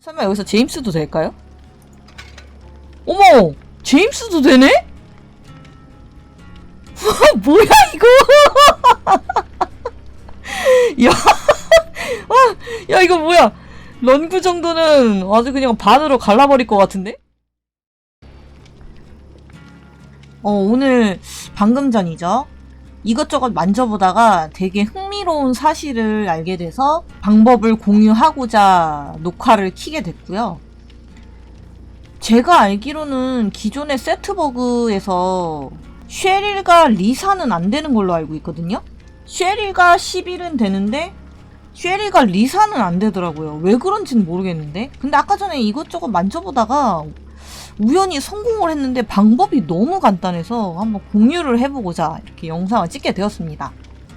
설마 여기서 제임스도 될까요? 어머! 제임스도 되네? 뭐야 이거? 야, 아, 야 이거 뭐야? 런구 정도는 아주 그냥 반으로 갈라버릴 것 같은데? 어 오늘 방금 전이죠. 이것저것 만져보다가 되게 흥미로운 사실을 알게 돼서 방법을 공유하고자 녹화를 키게 됐고요. 제가 알기로는 기존의 세트버그에서 쉐릴과 리사는 안 되는 걸로 알고 있거든요. 쉐릴과 11은 되는데 쉐릴과 리사는 안 되더라고요. 왜 그런지는 모르겠는데. 근데 아까 전에 이것저것 만져보다가 우연히 성공을 했는데 방법이 너무 간단해서 한번 공유를 해보고자 이렇게 영상을 찍게 되었습니다.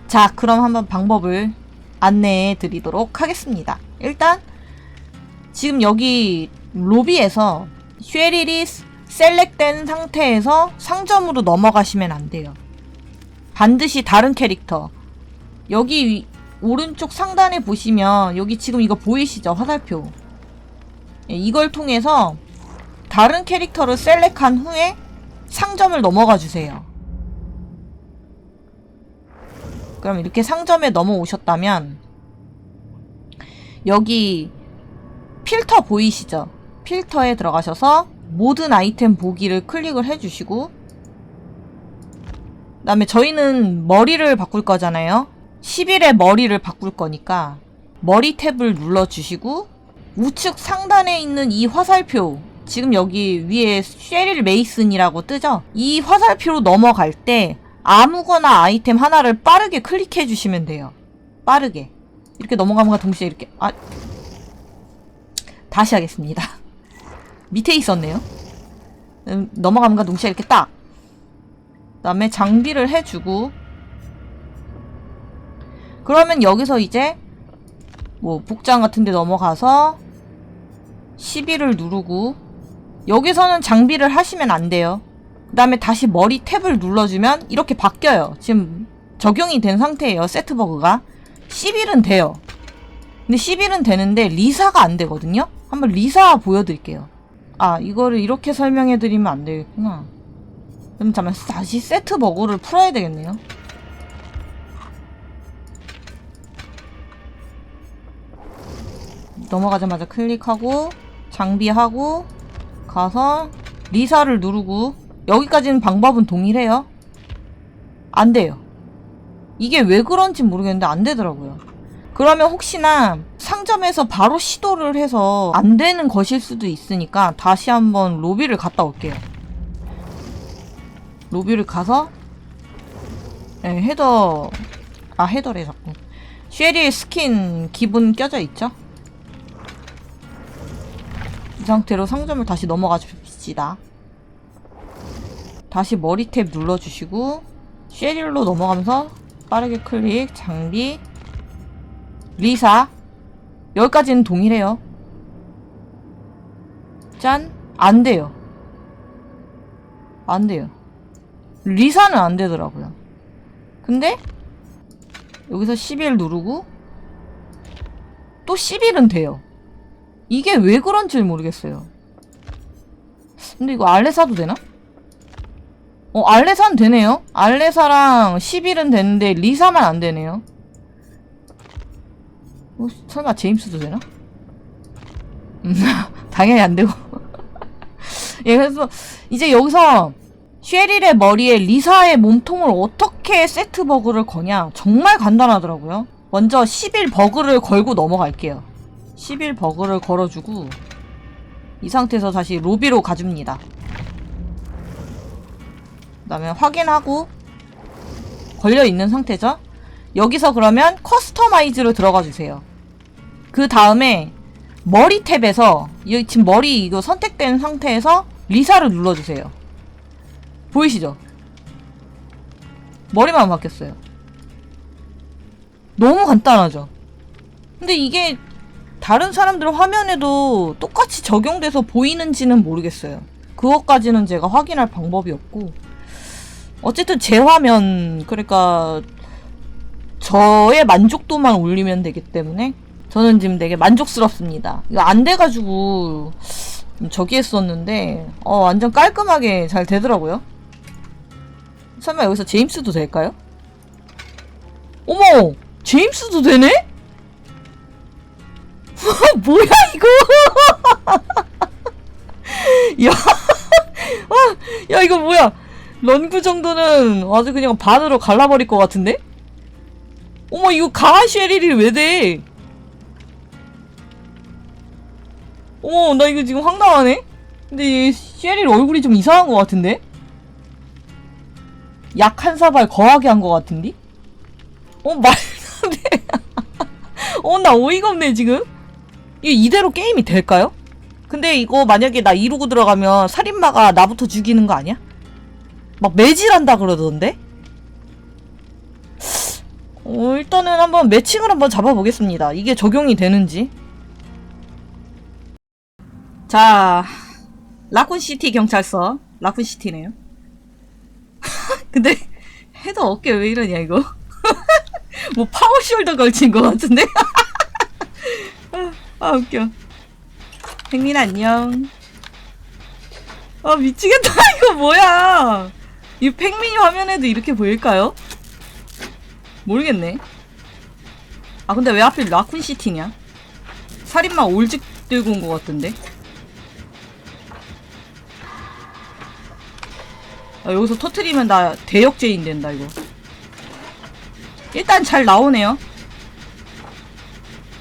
자, 그럼 한번 방법을 안내해 드리도록 하겠습니다. 일단, 지금 여기 로비에서 쉐릴이 셀렉된 상태에서 상점으로 넘어가시면 안 돼요. 반드시 다른 캐릭터. 여기 위- 오른쪽 상단에 보시면 여기 지금 이거 보이시죠? 화살표. 예, 이걸 통해서 다른 캐릭터를 셀렉한 후에 상점을 넘어가 주세요. 그럼 이렇게 상점에 넘어오셨다면 여기 필터 보이시죠? 필터에 들어가셔서 모든 아이템 보기를 클릭을 해주시고 그 다음에 저희는 머리를 바꿀 거잖아요. 10일에 머리를 바꿀 거니까 머리 탭을 눌러주시고 우측 상단에 있는 이 화살표 지금 여기 위에 쉐릴 메이슨이라고 뜨죠? 이 화살표로 넘어갈 때 아무거나 아이템 하나를 빠르게 클릭해 주시면 돼요. 빠르게. 이렇게 넘어감과 동시에 이렇게 아 다시 하겠습니다. 밑에 있었네요. 음, 넘어감과 동시에 이렇게 딱. 그다음에 장비를 해주고 그러면 여기서 이제 뭐 복장 같은 데 넘어가서 12를 누르고 여기서는 장비를 하시면 안 돼요. 그 다음에 다시 머리 탭을 눌러주면 이렇게 바뀌어요. 지금 적용이 된 상태예요. 세트버그가. 11은 돼요. 근데 11은 되는데 리사가 안 되거든요. 한번 리사 보여드릴게요. 아 이거를 이렇게 설명해드리면 안 되겠구나. 그럼 잠깐 다시 세트버그를 풀어야 되겠네요. 넘어가자마자 클릭하고 장비하고 가서 리사를 누르고 여기까지는 방법은 동일해요. 안 돼요. 이게 왜 그런지 모르겠는데 안 되더라고요. 그러면 혹시나 상점에서 바로 시도를 해서 안 되는 것일 수도 있으니까 다시 한번 로비를 갔다 올게요. 로비를 가서 네, 헤더 아 헤더래 자꾸 쉐리 스킨 기본 껴져 있죠? 이 상태로 상점을 다시 넘어가 줍시다. 다시 머리 탭 눌러주시고 쉐릴로 넘어가면서 빠르게 클릭, 장비, 리사 여기까지는 동일해요. 짠! 안 돼요. 안 돼요. 리사는 안 되더라고요. 근데 여기서 11 누르고 또 11은 돼요. 이게 왜 그런지 모르겠어요. 근데 이거 알레 사도 되나? 어, 알레 사는 되네요. 알레 사랑 11은 되는데 리사만 안 되네요. 어, 설마 제임스도 되나? 음, 당연히 안 되고. 예, 그래서 이제 여기서 쉐릴의 머리에 리사의 몸통을 어떻게 세트 버그를 거냐 정말 간단하더라고요. 먼저 11 버그를 걸고 넘어갈게요. 11 버그를 걸어주고 이 상태에서 다시 로비로 가줍니다. 그 다음에 확인하고 걸려있는 상태죠? 여기서 그러면 커스터마이즈로 들어가 주세요. 그 다음에 머리 탭에서 여기 지금 머리 이거 선택된 상태에서 리사를 눌러주세요. 보이시죠? 머리만 바뀌었어요. 너무 간단하죠? 근데 이게 다른 사람들 화면에도 똑같이 적용돼서 보이는지는 모르겠어요. 그것까지는 제가 확인할 방법이 없고. 어쨌든 제 화면, 그러니까 저의 만족도만 올리면 되기 때문에 저는 지금 되게 만족스럽습니다. 이거 안 돼가지고 좀 저기 했었는데 어 완전 깔끔하게 잘 되더라고요. 설마 여기서 제임스도 될까요? 어머! 제임스도 되네? 뭐야 이거? 야, 아, 야 이거 뭐야? 런구 정도는 아주 그냥 반으로 갈라버릴 것 같은데? 어머 이거 강한 쉐릴이 왜 돼? 어머 나 이거 지금 황당하네? 근데 이 쉐릴 얼굴이 좀 이상한 것 같은데? 약한 사발 거하게 한 것 같은데? 어 말도 안 돼. 어 나 어이가 없네 지금. 이대로 게임이 될까요? 근데 이거 만약에 나 이러고 들어가면 살인마가 나부터 죽이는 거 아니야? 막 매질한다 그러던데? 어, 일단은 한번 매칭을 한번 잡아보겠습니다. 이게 적용이 되는지. 자, 라쿤시티 경찰서. 라쿤시티네요. 근데 헤더 어깨 왜 이러냐 이거? 뭐 파워숄더 걸친 것 같은데? 아, 아 웃겨. 펭민 안녕. 아 미치겠다 이거 뭐야? 이 펭민이 화면에도 이렇게 보일까요? 모르겠네. 아 근데 왜 하필 라쿤 시티냐? 살인마 올직 들고 온 것 같던데. 아, 여기서 터트리면 나 대역죄인 된다 이거. 일단 잘 나오네요.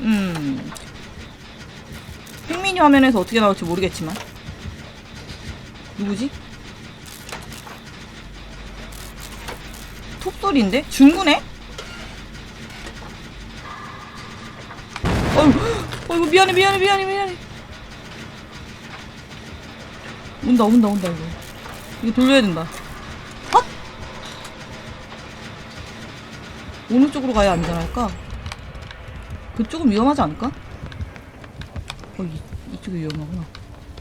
음. 핑미니 화면에서 어떻게 나올지 모르겠지만. 누구지? 톱소리인데? 중구네? 어휴, 어이구, 미안해, 미안해, 미안해, 미안해. 온다, 온다, 온다, 이거. 이거 돌려야 된다. 헛! 어느 쪽으로 가야 안전할까? 그쪽은 위험하지 않을까? 어, 이, 이쪽이 위험하구나.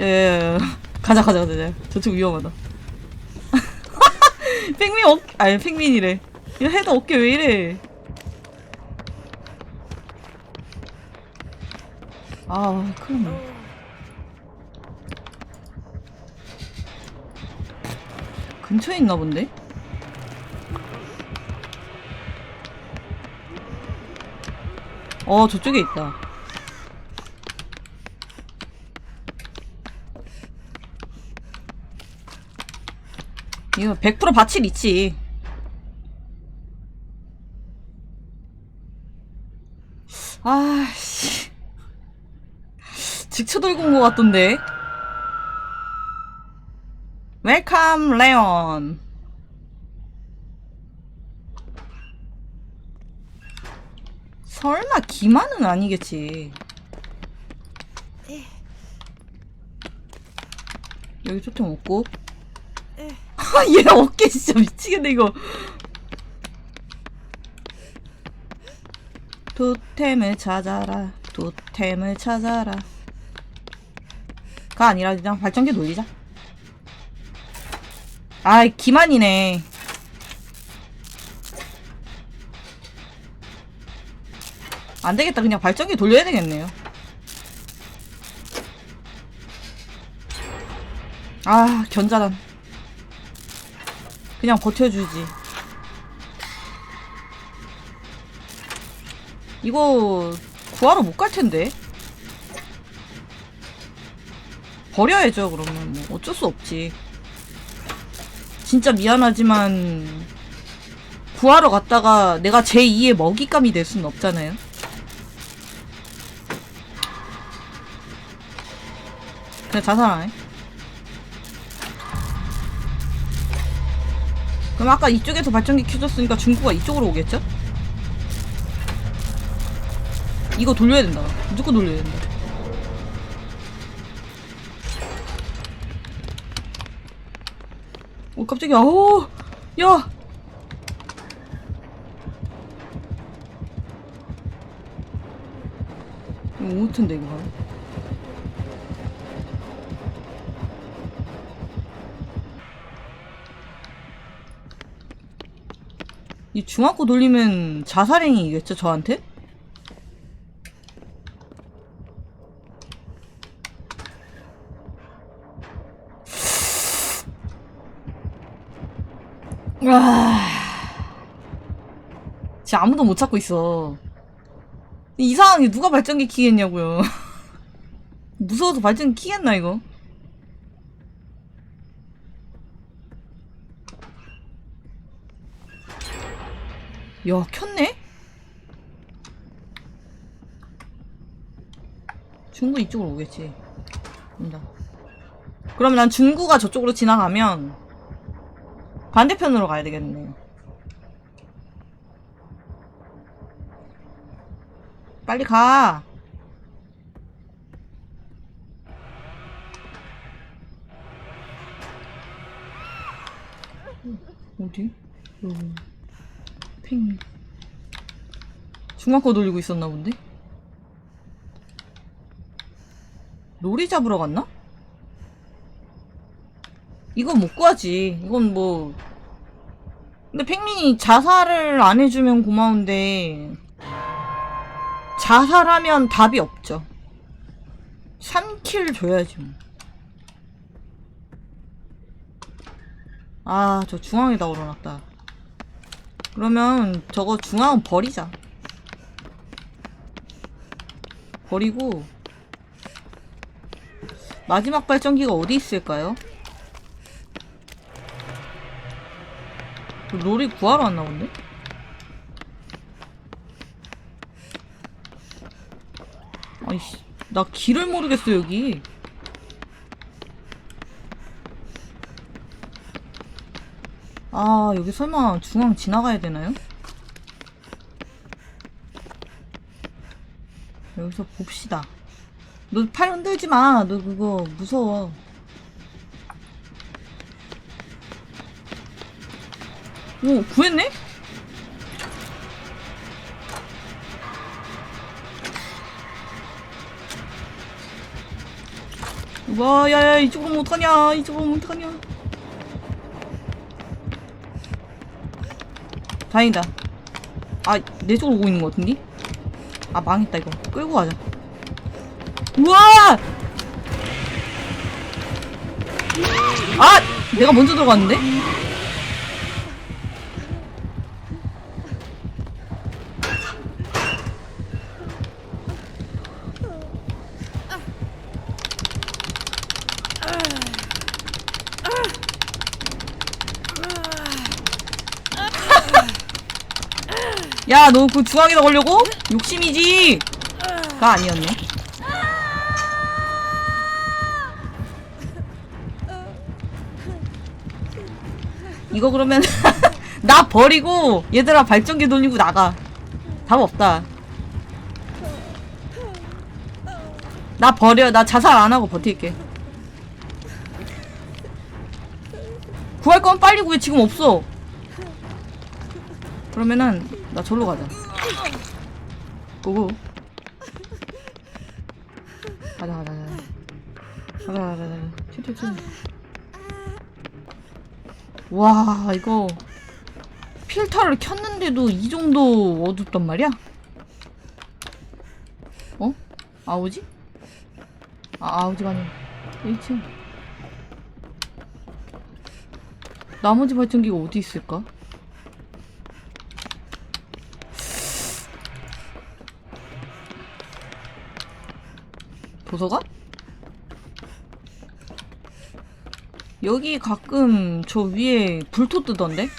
야, 야, 야, 야. 가자, 가자, 가자. 저쪽 위험하다. 팽민 어, 아니, 팽민이래. 야, 헤드 어깨 왜 이래? 아, 큰일 났네. 근처에 있나 본데? 어, 저쪽에 있다. 이거 100% 바칠 있지. 아, 씨. 직쳐 들고 온 것 같던데. 웰컴, 레온. 설마 기만은 아니겠지. 여기 초점 없고. 아, 얘 어깨 진짜 미치겠네, 이거. 도템을 찾아라. 도템을 찾아라. 가 아니라 그냥 발전기 돌리자. 아, 기만이네. 안 되겠다. 그냥 발전기 돌려야 되겠네요. 아, 견자단. 그냥 버텨주지. 이거 구하러 못 갈 텐데. 버려야죠, 그러면. 뭐 어쩔 수 없지. 진짜 미안하지만 구하러 갔다가 내가 제2의 먹잇감이 될 수는 없잖아요. 그냥 자살하네. 그럼 아까 이쪽에서 발전기 켜졌으니까 중구가 이쪽으로 오겠죠? 이거 돌려야 된다. 무조건 돌려야 된다. 어, 깜짝이야. 오! 야! 이거 올 텐데, 이거. 이 중학교 돌리면 자살행위겠죠 저한테? 아. 와. 진짜 아무도 못 찾고 있어. 이상하게 누가 발전기 키겠냐고요. 무서워서 발전기 키겠나, 이거? 야 켰네? 중구 이쪽으로 오겠지. 온다. 그럼 난 중구가 저쪽으로 지나가면 반대편으로 가야 되겠네. 빨리 가. 어디? 여기. 팽. 중앙 거 돌리고 있었나 본데? 로리 잡으러 갔나? 이건 못 구하지. 이건 뭐. 근데 팽민이 자살을 안 해주면 고마운데. 자살하면 답이 없죠. 3킬 줘야지 뭐. 아, 저 중앙에다 올려놨다. 그러면 저거 중앙은 버리자. 버리고 마지막 발전기가 어디 있을까요? 그 롤이 구하러 왔나 본데? 아이씨, 나 길을 모르겠어, 여기. 아, 여기 설마 중앙 지나가야 되나요? 여기서 봅시다. 너 팔 흔들지 마. 너 그거 무서워. 오, 구했네? 와, 야, 야, 어떡하냐. 이쪽으로 오면 어떡하냐. 다행이다. 아, 내 쪽으로 오고 있는 것 같은데? 아, 망했다, 이거. 끌고 가자. 우와! 아! 내가 먼저 들어갔는데? 야, 너 그 중앙에다 걸려고? 욕심이지! 가 아니었네. 이거 그러면 나 버리고 얘들아 발전기 돌리고 나가. 답 없다. 나 버려. 나 자살 안 하고 버틸게. 구할 건 빨리 구해. 지금 없어. 그러면은 나 절로 가자. 고고. 가자 가자 가자. 가자 가자 가자. 튀튀튀. 와 이거 필터를 켰는데도 이 정도 어둡단 말이야? 어? 아우지? 아 아우지가 아니야 1층 나머지 발전기가 어디 있을까? 도서관? 여기 가끔 저 위에 불토 뜨던데?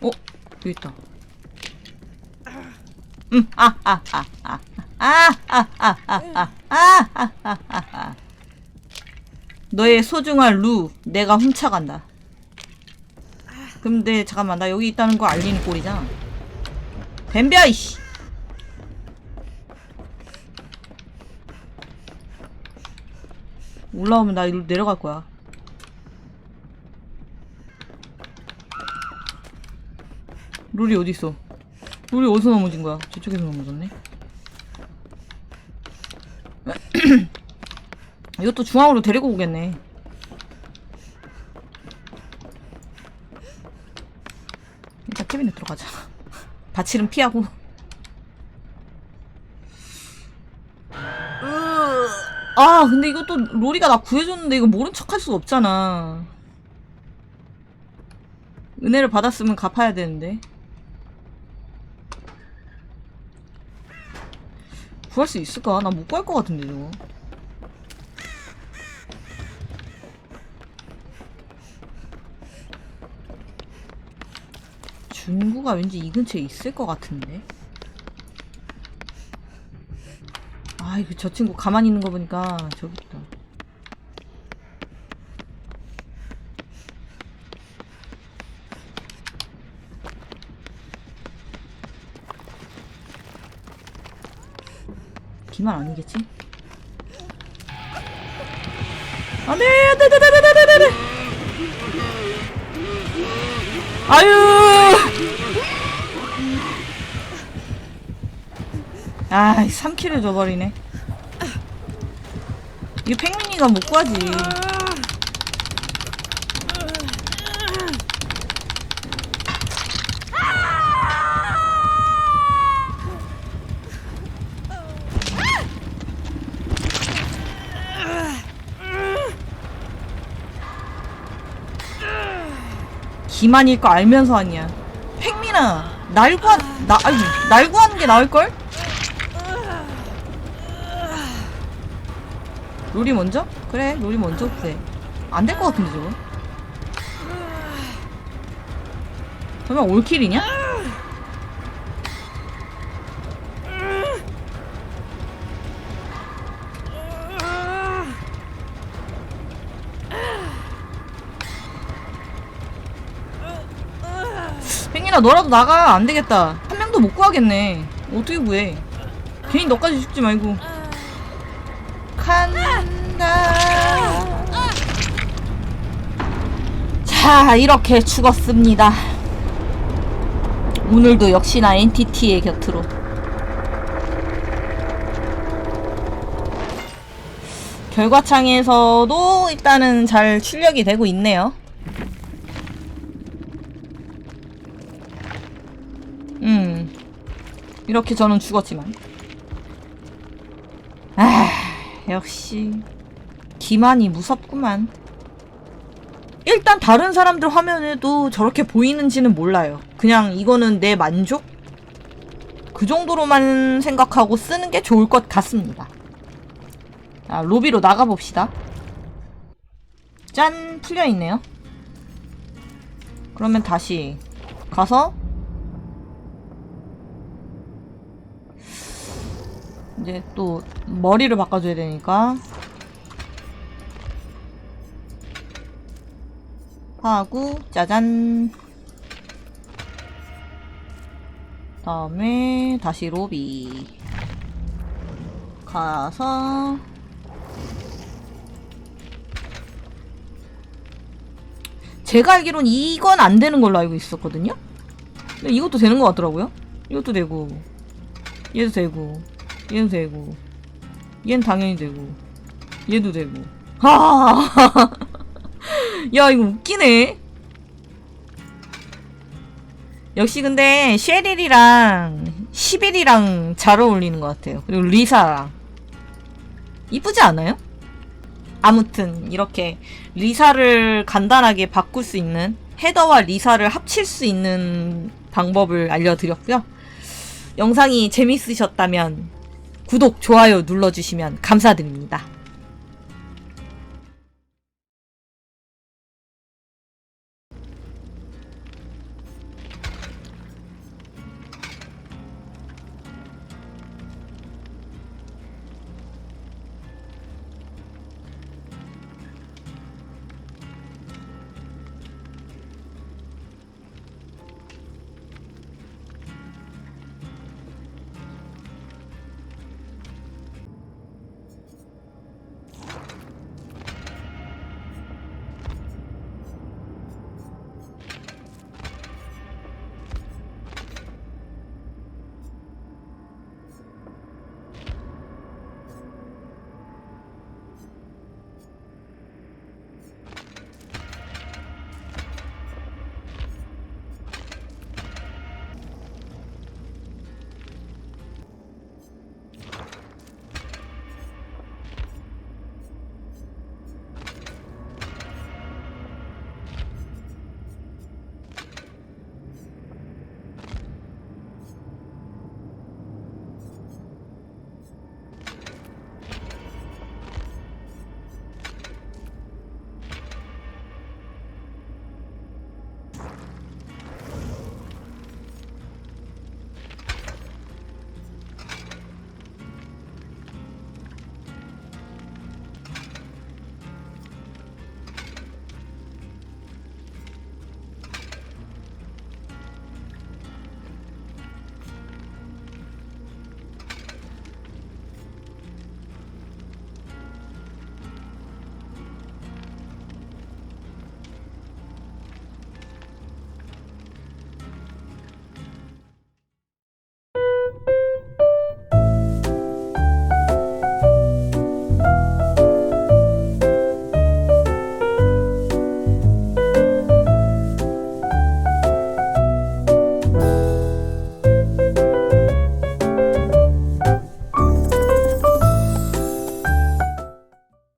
어? 여기 있다. 음, 아, 아, 아, 아, 아, 아, 아, 아, 아, 아, 아, 아, 아, 아. 너의 소중한 루, 내가 훔쳐간다. 근데 잠깐만, 나 여기 있다는 거 알리는 꼴이잖아. 덤벼, 이씨. 올라오면 나 이리로 내려갈 거야. 룰이 어디 있어? 룰이 어디서 넘어진 거야? 저쪽에서 넘어졌네. 이것도 중앙으로 데리고 오겠네. 일단 캐비넷 들어가자. 바칠은 피하고. 아 근데 이것도 로리가 나 구해줬는데 이거 모른 척할 수가 없잖아 은혜를 받았으면 갚아야 되는데. 구할 수 있을까? 나 못 구할 것 같은데, 저거. 중구가 왠지 이 근처에 있을 것 같은데. 아, 이거 저 친구 가만히 있는 거 보니까 저기 있다. 기만 아니겠지? 안 돼, 안 돼, 안 돼, 안 돼, 안 돼, 안 돼, 안 돼. 아유! 아, 3킬을 줘버리네. 이거 팽민이가 못 구하지. 기만일 거 알면서 아니야. 팽민아, 날 구하, 나, 아니, 날 구하는 게 나을 걸? 롤이 먼저? 그래, 롤이 먼저 그래. 안될 것 같은데, 저거. 설마 올킬이냐? 팽이나 너라도 나가 안 되겠다 한 명도 못 구하겠네 어떻게 구해 괜히 너까지 죽지 말고 간다 자 이렇게 죽었습니다 오늘도 역시나 NTT의 곁으로 결과창에서도 일단은 잘 출력이 되고 있네요 음. 이렇게 저는 죽었지만. 아, 역시. 기만이 무섭구만. 일단 다른 사람들 화면에도 저렇게 보이는지는 몰라요. 그냥 이거는 내 만족? 그 정도로만 생각하고 쓰는 게 좋을 것 같습니다. 아, 로비로 나가봅시다. 짠! 풀려있네요. 그러면 다시 가서 이제 또 머리를 바꿔줘야 되니까. 하고 짜잔. 다음에 다시 로비. 가서. 제가 알기론 이건 안 되는 걸로 알고 있었거든요? 근데 이것도 되는 것 같더라고요? 이것도 되고 얘도 되고 얘도 되고 얘는 당연히 되고 얘도 되고. 하. 야 이거 웃기네. 역시 근데 쉐릴이랑 시빌이랑 잘 어울리는 것 같아요. 그리고 리사랑. 이쁘지 않아요? 아무튼 이렇게 리사를 간단하게 바꿀 수 있는 헤더와 리사를 합칠 수 있는 방법을 알려드렸고요. 영상이 재밌으셨다면 구독, 좋아요 눌러주시면 감사드립니다.